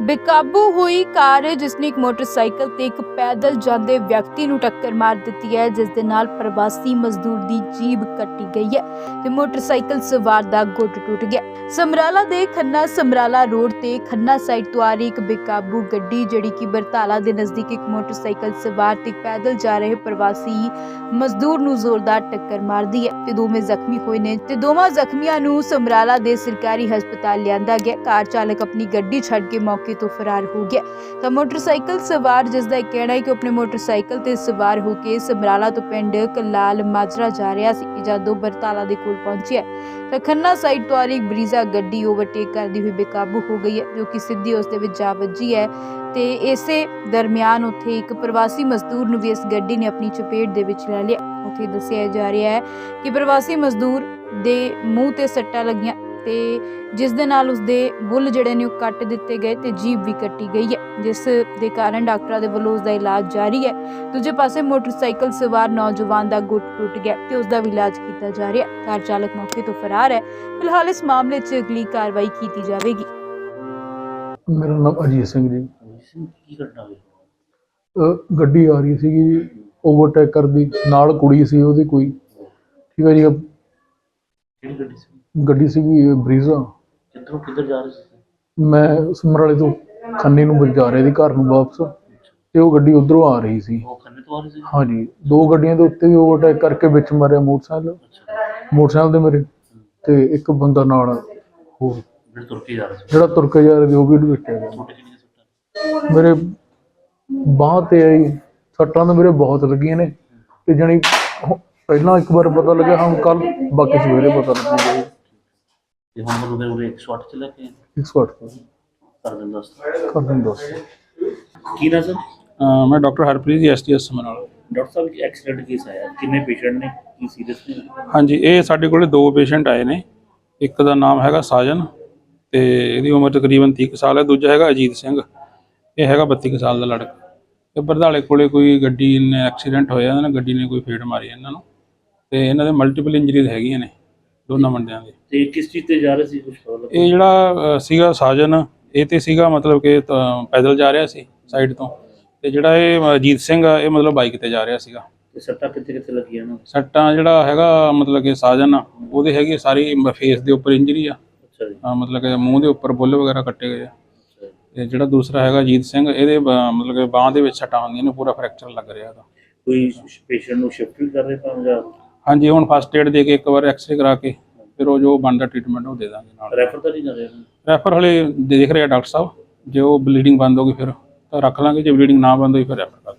ਬੇਕਾਬੂ ਹੋਈ ਕਾਰ ਜਿਸਨੇ ਇੱਕ ਮੋਟਰਸਾਈਕਲ ਤੇ ਇੱਕ ਪੈਦਲ ਜਾਂਦੇ ਵਿਅਕਤੀ ਨੂੰ ਟੱਕਰ ਮਾਰ ਦਿੱਤੀ ਹੈ, ਜਿਸ ਦੇ ਨਾਲ ਪ੍ਰਵਾਸੀ ਮਜ਼ਦੂਰ ਦੀ ਜੀਬ ਕੱਟੀ ਗਈ ਹੈ ਤੇ ਮੋਟਰਸਾਈਕਲ ਸਵਾਰ ਦਾ ਗੁੱਟ ਟੁੱਟ ਗਿਆ। ਸਮਰਾਲਾ ਦੇ ਖੰਨਾ ਸਮਰਾਲਾ ਰੋਡ ਤੇ ਖੰਨਾ ਸਾਈਡ ਤੋਂ ਆ ਰਹੀ ਇੱਕ ਬੇਕਾਬੂ ਗੱਡੀ, ਜਿਹੜੀ ਕਿ ਬਰਤਾਲਾ ਦੇ ਨਜ਼ਦੀਕ ਇੱਕ ਮੋਟਰਸਾਈਕਲ ਸਵਾਰ ਤੇ ਪੈਦਲ ਜਾ ਰਹੇ ਪ੍ਰਵਾਸੀ ਮਜ਼ਦੂਰ ਨੂੰ ਜ਼ੋਰਦਾਰ ਟੱਕਰ ਮਾਰਦੀ ਹੈ ਤੇ ਦੋਵੇਂ ਜ਼ਖਮੀ ਹੋਏ ਨੇ ਤੇ ਦੋਵਾਂ ਜ਼ਖਮੀਆਂ ਨੂੰ ਸਮਰਾਲਾ ਦੇ ਸਰਕਾਰੀ ਹਸਪਤਾਲ ਲਿਆਂਦਾ ਗਿਆ। ਕਾਰ ਚਾਲਕ ਆਪਣੀ ਗੱਡੀ ਛੱਡ ਕੇ ਮੌਕੇ ਤੋਂ ਫਰਾਰ ਹੋ ਗਿਆ। ਤਾਂ ਮੋਟਰਸਾਈਕਲ ਸਵਾਰ ਜਿਸ ਦਾ ਕਹਿਣਾ ਹੈ ਕਿ ਆਪਣੇ ਮੋਟਰਸਾਈਕਲ ਤੇ ਸਵਾਰ ਹੋ ਕੇ ਸਮਰਾਲਾ ਤੋਂ ਪਿੰਡ ਕਲਾਲ ਮਾਜਰਾ ਜਾ ਰਿਹਾ ਸੀ ਜਦੋਂ ਬਰਤਾਲਾ ਦੇ ਕੋਲ ਪਹੁੰਚਿਆ, ਤਾਂ ਖੰਨਾ ਸਾਈਡ ਤੋਂ ਆ ਰਹੀ ਬਰੀਜ਼ਾ ਗੱਡੀ ਓਵਰਟੇਕ ਕਰਦੀ ਹੋਈ ਬੇਕਾਬੂ ਹੋ ਗਈ ਹੈ, ਜੋ ਕਿ ਸਿੱਧੀ ਉਸ ਦੇ ਵਿੱਚ ਜਾ ਵੱਜੀ ਹੈ। ਤੇ ਇਸੇ ਦਰਮਿਆਨ ਉੱਥੇ ਇੱਕ ਪ੍ਰਵਾਸੀ ਮਜ਼ਦੂਰ ਨੂੰ ਵੀ ਇਸ ਗੱਡੀ ਨੇ ਆਪਣੀ ਚਪੇਟ ਦੇ ਵਿੱਚ ਲੈ ਲਿਆ। ਉੱਥੇ ਦੱਸਿਆ ਜਾ ਰਿਹਾ ਹੈ ਕਿ ਪ੍ਰਵਾਸੀ ਮਜ਼ਦੂਰ ਦੇ ਮੂੰਹ ਤੇ ਸੱਟਾਂ ਲੱਗੀਆਂ। ਤੇ ਜਿਸ ਦੇ ਨਾਲ ਉਸਦੇ ਬੁੱਲ ਜਿਹੜੇ ਨੇ ਉਹ ਕੱਟ ਦਿੱਤੇ ਗਏ ਤੇ ਜੀਭ ਵੀ ਕੱਟੀ ਗਈ ਹੈ ਜਿਸ ਦੇ ਕਾਰਨ ਡਾਕਟਰਾਂ ਦੇ ਵੱਲੋਂ ਉਸਦਾ ਇਲਾਜ ਜਾਰੀ ਹੈ। ਦੂਜੇ ਪਾਸੇ ਮੋਟਰਸਾਈਕਲ ਸਵਾਰ ਨੌਜਵਾਨ ਦਾ ਗੁੱਟ ਟੁੱਟ ਗਿਆ ਤੇ ਉਸਦਾ ਵੀ ਇਲਾਜ ਕੀਤਾ ਜਾ ਰਿਹਾ ਹੈ। ਕਾਰ ਚਾਲਕ ਮੌਕੇ ਤੋਂ ਫਰਾਰ ਹੈ। ਫਿਲਹਾਲ ਇਸ ਮਾਮਲੇ 'ਚ ਅਗਲੀ ਕਾਰਵਾਈ ਕੀਤੀ ਜਾਵੇਗੀ। ਮੇਰਾ ਨਾਮ ਅਜੀਤ ਸਿੰਘ ਜੀ। ਕੀ ਘਟਨਾ ਹੋਈ? ਅਹ ਗੱਡੀ ਆ ਰਹੀ ਸੀਗੀ ਓਵਰਟੇਕ ਕਰਦੀ ਨਾਲ ਕੁੜੀ ਸੀ ਉਹਦੀ ਕੋਈ। ਠੀਕ ਹੈ ਜੀ ਕਿਹੜੀ ਗੱਡੀ ਸੀ? ਗੱਡੀ ਸੀਗੀ ਬਰੀਜ਼ਾ। ਕਿੱਧਰੋਂ ਕਿੱਧਰ ਜਾ ਰਹੇ ਸੀ? ਮੈਂ ਸਮਰਾਲੇ ਤੋਂ ਖੰਨੇ ਨੂੰ ਜਾ ਰਿਹਾ ਸੀ ਘਰ ਨੂੰ ਵਾਪਸ। ਤੇ ਉਹ ਗੱਡੀ ਉਧਰੋਂ ਆ ਰਹੀ ਸੀ। ਉਹ ਖੰਨੇ ਤੋਂ ਆ ਰਹੇ ਸੀ? ਹਾਂਜੀ ਦੋ ਗੱਡੀਆਂ ਦੇ ਉੱਤੇ ਵੀ ਓਵਰਟੇਕ ਕਰਕੇ ਵਿੱਚ ਮਾਰਿਆ ਮੋਟਰਸਾਈਕਲ। ਮੋਟਰਸਾਈਕਲ ਤੇ ਮੇਰੇ ਤੇ ਇੱਕ ਬੰਦਾ ਨਾਲ ਹੋਰ। ਜਿਹੜੇ ਤੁਰ ਕੇ ਜਾ ਰਹੇ ਸੀ? ਜਿਹੜਾ ਤੁਰ ਕੇ ਜਾ ਰਿਹਾ ਸੀ ਉਹ ਵੀ ਲੁੱਟਿਆ ਗਿਆ। ਛੋਟੇ ਕਿੰਨੇ ਸੁੱਟਾਂ? ਮੇਰੇ ਬਾਂਹ ਤੇ ਆਈ ਸੱਟਾਂ ਤਾਂ ਮੇਰੇ ਬਹੁਤ ਲੱਗੀਆਂ ਨੇ। ਤੇ ਜਣੀ ਪਹਿਲਾਂ ਇੱਕ ਵਾਰ ਪਤਾ ਲੱਗਿਆ ਹੁਣ ਕੱਲ ਬਾਕੀ ਸਵੇਰੇ ਪਤਾ ਲੱਗੂਗਾ। ਤੇ ਹੁਣ ਮਤਲਬ ਉਹ 108 ਚ ਲੈ ਕੇ ਆਏ? 108 ਤੋਂ। ਕਰ ਦਿੰਦਾ ਕਰ ਦਿਨ ਦੱਸ। ਕੀ ਨਾ ਸਰ? ਮੈਂ doctor Harpreet ji STS Samrala doctor ਸਾਹਿਬ ਇੱਕ ਐਕਸੀਡੈਂਟ ਕੇਸ ਆਇਆ। ਕਿੰਨੇ ਪੇਸ਼ੈਂਟ ਨੇ? ਕੀ ਸੀਰੀਅਸ ਨੇ? ਹਾਂਜੀ ਇਹ ਸਾਡੇ ਕੋਲੇ ਦੋ ਪੇਸ਼ੈਂਟ ਆਏ ਨੇ। ਇੱਕ ਦਾ ਨਾਮ ਹੈਗਾ ਸਾਜਨ ਤੇ ਇਹਦੀ ਉਮਰ ਤਕਰੀਬਨ 30 ਕੁ ਸਾਲ ਹੈ। ਦੂਜਾ ਹੈਗਾ ਅਜੀਤ ਸਿੰਘ। ਇਹ ਹੈਗਾ 32 ਕੁ ਸਾਲ ਦਾ ਲੜਕਾ। ਤੇ ਬਰਦਾਲੇ ਕੋਲੇ ਕੋਈ ਗੱਡੀ ਨੇ ਐਕਸੀਡੈਂਟ ਹੋਇਆ ਇਹਨਾਂ ਨੇ ਗੱਡੀ ਨੇ ਕੋਈ ਫੇੜ ਮਾਰੀ ਇਹਨਾਂ ਨੂੰ। ਤੇ ਇਹਨਾਂ ਦੇ ਮਲਟੀਪਲ ਇੰਜਰੀਜ਼ ਹੈਗੀਆਂ ਨੇ। ਦੋਨਾਂ ਮੁੰਡਿਆਂ ਦੇ। ਤੇ ਕਿਸ ਚੀਜ਼ ਤੇ ਜਾ ਰਹੇ ਸੀ ਕੁਝ ਪਤਾ ਲੱਗਾ? ਇਹ ਜਿਹੜਾ ਸੀਗਾ ਸਾਜਨ ਇਹ ਤੇ ਸੀਗਾ ਮਤਲਬ ਕਿ ਤਾਂ ਪੈਦਲ ਜਾ ਰਿਹਾ ਸੀ ਸਾਈਡ ਤੋਂ। ਤੇ ਜਿਹੜਾ ਇਹ ਅਜੀਤ ਸਿੰਘ ਆ ਇਹ ਮਤਲਬ ਬਾਈਕ ਤੇ ਜਾ ਰਿਹਾ ਸੀਗਾ। ਤੇ ਸੱਟਾਂ ਕਿੱਥੇ ਕਿੱਥੇ ਲੱਗੀਆਂ ਨੇ? ਸੱਟਾਂ ਜਿਹੜਾ ਹੈਗਾ ਮਤਲਬ ਕਿ ਸਾਜਨ ਆ ਉਹਦੇ ਹੈਗੀ ਆ ਸਾਰੀ ਫੇਸ ਦੇ ਉੱਪਰ ਇੰਜਰੀ ਆ। ਅੱਛਾ ਜੀ। ਮਤਲਬ ਕਿ ਮੂੰਹ ਦੇ ਉੱਪਰ ਬੁੱਲ ਵਗੈਰਾ ਕੱਟੇ ਗਏ ਆ। ਅੱਛਾ ਜੀ। ਤੇ ਜਿਹੜਾ ਦੂਸਰਾ ਹੈਗਾ ਜੀਤ ਸਿੰਘ ਇਹਦੇ ਬ- ਮਤਲਬ ਕਿ ਬਾਹ ਦੇ ਵਿੱਚ ਸੱਟਾਂ ਹੁੰਦੀਆਂ ਨੇ ਪੂਰਾ ਫ੍ਰੈਕਚਰ ਲੱਗ ਰਿਹਾ ਇਹਦਾ। ਕੋਈ ਪੇਸ਼ੈਂਟ ਨੂੰ ਸ਼ਿਫਟ ਵੀ ਕਰ ਰਹੇ ਤਾਂ ਜਾਂ ਹਾਂਜੀ ਹੁਣ ਫਸਟ ਏਡ ਦੇ ਕੇ ਇੱਕ ਵਾਰ ਐਕਸਰੇ ਕਰਾ ਕੇ ਫਿਰ ਉਹ ਜੋ ਬਣਦਾ ਟ੍ਰੀਟਮੈਂਟ ਉਹ ਦੇ ਦਾਂਗੇ ਨਾਲ। ਰੈਫਰ ਤਾਂ ਨਹੀਂ ਕਰ ਰਹੇ ਰੈਫਰ ਹਲੇ ਦੇਖ ਰਿਹਾ ਡਾਕਟਰ ਸਾਹਿਬ ਜੇ ਉਹ ਬਲੀਡਿੰਗ ਬੰਦ ਹੋ ਗਈ ਫਿਰ ਤਾਂ ਰੱਖ ਲਾਂਗੇ ਜੇ ਬਲੀਡਿੰਗ ਨਾ ਬੰਦ ਹੋਈ ਫਿਰ ਰੈਫਰ ਕਰ ਦਾਂਗੇ